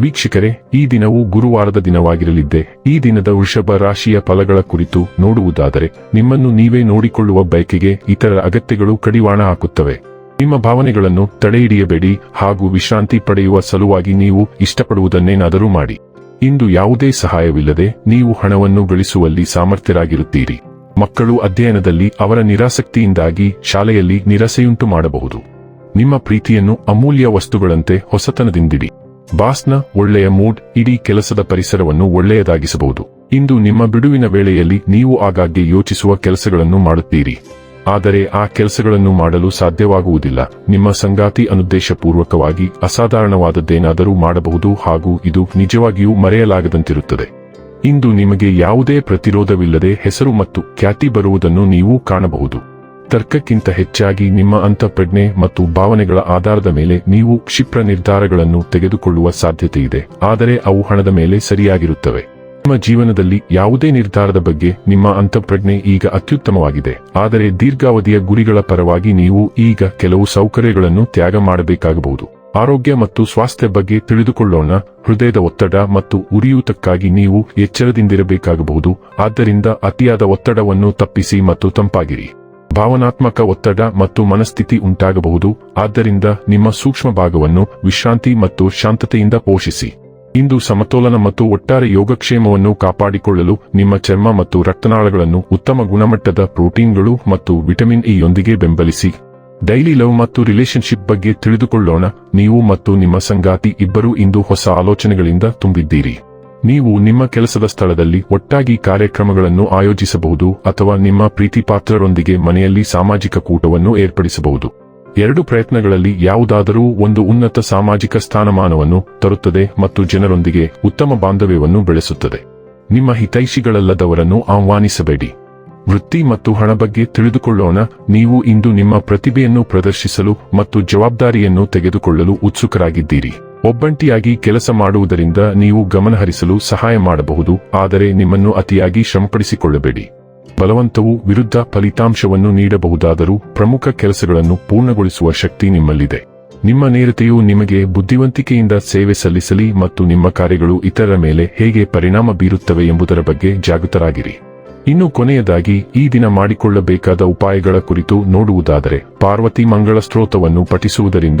ವೀಕ್ಷಕರೇ, ಈ ದಿನವು ಗುರುವಾರದ ದಿನವಾಗಿರಲಿದ್ದೆ, ಈ ದಿನದ ವೃಷಭ ರಾಶಿಯ ಫಲಗಳ ಕುರಿತು ನೋಡುವುದಾದರೆ, ನಿಮ್ಮನ್ನು ನೀವೇ ನೋಡಿಕೊಳ್ಳುವ ಬಯಕೆಗೆ ಇತರ ಅಗತ್ಯಗಳು ಕಡಿವಾಣ ಹಾಕುತ್ತವೆ. ನಿಮ್ಮ ಭಾವನೆಗಳನ್ನು ತಡೆಹಿಡಿಯಬೇಡಿ ಹಾಗೂ ವಿಶ್ರಾಂತಿ ಪಡೆಯುವ ಸಲುವಾಗಿ ನೀವು ಇಷ್ಟಪಡುವುದನ್ನೇನಾದರೂ ಮಾಡಿ. ಇಂದು ಯಾವುದೇ ಸಹಾಯವಿಲ್ಲದೆ ನೀವು ಹಣವನ್ನು ಗಳಿಸುವಲ್ಲಿ ಸಾಮರ್ಥ್ಯರಾಗಿರುತ್ತೀರಿ. ಮಕ್ಕಳು ಅಧ್ಯಯನದಲ್ಲಿ ಅವರ ನಿರಾಸಕ್ತಿಯಿಂದಾಗಿ ಶಾಲೆಯಲ್ಲಿ ನಿರಾಸೆಯುಂಟು ಮಾಡಬಹುದು. ನಿಮ್ಮ ಪ್ರೀತಿಯನ್ನು ಅಮೂಲ್ಯ ವಸ್ತುಗಳಂತೆ ಹೊಸತನದಿಂದಿಡಿ. ಬಾಸ್ನ ಒಳ್ಳೆಯ ಮೂಡ್ ಇಡೀ ಕೆಲಸದ ಪರಿಸರವನ್ನು ಒಳ್ಳೆಯದಾಗಿಸಬಹುದು. ಇಂದು ನಿಮ್ಮ ಬಿಡುವಿನ ವೇಳೆಯಲ್ಲಿ ನೀವು ಆಗಾಗ್ಗೆ ಯೋಚಿಸುವ ಕೆಲಸಗಳನ್ನು ಮಾಡುತ್ತೀರಿ. ಆದರೆ ಆ ಕೆಲಸಗಳನ್ನು ಮಾಡಲು ಸಾಧ್ಯವಾಗುವುದಿಲ್ಲ. ನಿಮ್ಮ ಸಂಗಾತಿ ಅನುದ್ದೇಶಪೂರ್ವಕವಾಗಿ ಅಸಾಧಾರಣವಾದದ್ದೇನಾದರೂ ಮಾಡಬಹುದು ಹಾಗೂ ಇದು ನಿಜವಾಗಿಯೂ ಮರೆಯಲಾಗದಂತಿರುತ್ತದೆ. ಇಂದು ನಿಮಗೆ ಯಾವುದೇ ಪ್ರತಿರೋಧವಿಲ್ಲದೆ ಹೆಸರು ಮತ್ತು ಖ್ಯಾತಿ ಬರುವುದನ್ನು ನೀವು ಕಾಣಬಹುದು. ತರ್ಕಕ್ಕಿಂತ ಹೆಚ್ಚಾಗಿ ನಿಮ್ಮ ಅಂತಃಪ್ರಜ್ಞೆ ಮತ್ತು ಭಾವನೆಗಳ ಆಧಾರದ ಮೇಲೆ ನೀವು ಕ್ಷಿಪ್ರ ನಿರ್ಧಾರಗಳನ್ನು ತೆಗೆದುಕೊಳ್ಳುವ ಸಾಧ್ಯತೆ ಇದೆ ಆದರೆ ಅವು ಹಣದ ಮೇಲೆ ಸರಿಯಾಗಿರುತ್ತವೆ. ನಿಮ್ಮ ಜೀವನದಲ್ಲಿ ಯಾವುದೇ ನಿರ್ಧಾರದ ಬಗ್ಗೆ ನಿಮ್ಮ ಅಂತಃಪ್ರಜ್ಞೆ ಈಗ ಅತ್ಯುತ್ತಮವಾಗಿದೆ. ಆದರೆ ದೀರ್ಘಾವಧಿಯ ಗುರಿಗಳ ಪರವಾಗಿ ನೀವು ಈಗ ಕೆಲವು ಸೌಕರ್ಯಗಳನ್ನು ತ್ಯಾಗ ಮಾಡಬೇಕಾಗಬಹುದು. ಆರೋಗ್ಯ ಮತ್ತು ಸ್ವಾಸ್ಥ್ಯ ಬಗ್ಗೆ ತಿಳಿದುಕೊಳ್ಳೋಣ. ಹೃದಯದ ಒತ್ತಡ ಮತ್ತು ಉರಿಯೂತಕ್ಕಾಗಿ ನೀವು ಎಚ್ಚರದಿಂದಿರಬೇಕಾಗಬಹುದು. ಆದ್ದರಿಂದ ಅತಿಯಾದ ಒತ್ತಡವನ್ನು ತಪ್ಪಿಸಿ ಮತ್ತು ತಂಪಾಗಿರಿ. ಭಾವನಾತ್ಮಕ ಒತ್ತಡ ಮತ್ತು ಮನಸ್ಥಿತಿ ಉಂಟಾಗಬಹುದು. ಆದ್ದರಿಂದ ನಿಮ್ಮ ಸೂಕ್ಷ್ಮ ಭಾಗವನ್ನು ವಿಶ್ರಾಂತಿ ಮತ್ತು ಶಾಂತತೆಯಿಂದ ಪೋಷಿಸಿ. ಇಂದು ಸಮತೋಲನ ಮತ್ತು ಒಟ್ಟಾರೆ ಯೋಗಕ್ಷೇಮವನ್ನು ಕಾಪಾಡಿಕೊಳ್ಳಲು ನಿಮ್ಮ ಚರ್ಮ ಮತ್ತು ರಕ್ತನಾಳಗಳನ್ನು ಉತ್ತಮ ಗುಣಮಟ್ಟದ ಪ್ರೋಟೀನ್ಗಳು ಮತ್ತು ವಿಟಮಿನ್ ಇ ಯೊಂದಿಗೆ ಬೆಂಬಲಿಸಿ. ಡೈಲಿ ಲವ್ ಮತ್ತು ರಿಲೇಶನ್ಶಿಪ್ ಬಗ್ಗೆ ತಿಳಿದುಕೊಳ್ಳೋಣ. ನೀವು ಮತ್ತು ನಿಮ್ಮ ಸಂಗಾತಿ ಇಬ್ಬರೂ ಇಂದು ಹೊಸ ಆಲೋಚನೆಗಳಿಂದ ತುಂಬಿದ್ದೀರಿ. ನೀವು ನಿಮ್ಮ ಕೆಲಸದ ಸ್ಥಳದಲ್ಲಿ ಒಟ್ಟಾಗಿ ಕಾರ್ಯಕ್ರಮಗಳನ್ನು ಆಯೋಜಿಸಬಹುದು ಅಥವಾ ನಿಮ್ಮ ಪ್ರೀತಿಪಾತ್ರರೊಂದಿಗೆ ಮನೆಯಲ್ಲಿ ಸಾಮಾಜಿಕ ಕೂಟವನ್ನು ಏರ್ಪಡಿಸಬಹುದು. ಎರಡು ಪ್ರಯತ್ನಗಳಲ್ಲಿ ಯಾವುದಾದರೂ ಒಂದು ಉನ್ನತ ಸಾಮಾಜಿಕ ಸ್ಥಾನಮಾನವನ್ನು ತರುತ್ತದೆ ಮತ್ತು ಜನರೊಂದಿಗೆ ಉತ್ತಮ ಬಾಂಧವ್ಯವನ್ನು ಬೆಳೆಸುತ್ತದೆ. ನಿಮ್ಮ ಹಿತೈಷಿಗಳಲ್ಲದವರನ್ನು ಆಹ್ವಾನಿಸಬೇಡಿ. ವೃತ್ತಿ ಮತ್ತು ಹಣ ಬಗ್ಗೆ ತಿಳಿದುಕೊಳ್ಳೋಣ. ನೀವು ಇಂದು ನಿಮ್ಮ ಪ್ರತಿಭೆಯನ್ನು ಪ್ರದರ್ಶಿಸಲು ಮತ್ತು ಜವಾಬ್ದಾರಿಯನ್ನು ತೆಗೆದುಕೊಳ್ಳಲು ಉತ್ಸುಕರಾಗಿದ್ದೀರಿ. ಒಬ್ಬಂಟಿಯಾಗಿ ಕೆಲಸ ಮಾಡುವುದರಿಂದ ನೀವು ಗಮನಹರಿಸಲು ಸಹಾಯ ಮಾಡಬಹುದು, ಆದರೆ ನಿಮ್ಮನ್ನು ಅತಿಯಾಗಿ ಶ್ರಮಪಡಿಸಿಕೊಳ್ಳಬೇಡಿ. ಬಲವಂತವು ವಿರುದ್ಧ ಫಲಿತಾಂಶವನ್ನು ನೀಡಬಹುದಾದರೂ ಪ್ರಮುಖ ಕೆಲಸಗಳನ್ನು ಪೂರ್ಣಗೊಳಿಸುವ ಶಕ್ತಿ ನಿಮ್ಮಲ್ಲಿದೆ. ನಿಮ್ಮ ನೇರತೆಯು ನಿಮಗೆ ಬುದ್ಧಿವಂತಿಕೆಯಿಂದ ಸೇವೆ ಸಲ್ಲಿಸಲಿ ಮತ್ತು ನಿಮ್ಮ ಕಾರ್ಯಗಳು ಇತರರ ಮೇಲೆ ಹೇಗೆ ಪರಿಣಾಮ ಬೀರುತ್ತವೆ ಎಂಬುದರ ಬಗ್ಗೆ ಜಾಗೃತರಾಗಿರಿ. ಇನ್ನು ಕೊನೆಯದಾಗಿ, ಈ ದಿನ ಮಾಡಿಕೊಳ್ಳಬೇಕಾದ ಉಪಾಯಗಳ ಕುರಿತು ನೋಡುವುದಾದರೆ, ಪಾರ್ವತಿ ಮಂಗಳ ಸ್ತೋತ್ರವನ್ನು ಪಠಿಸುವುದರಿಂದ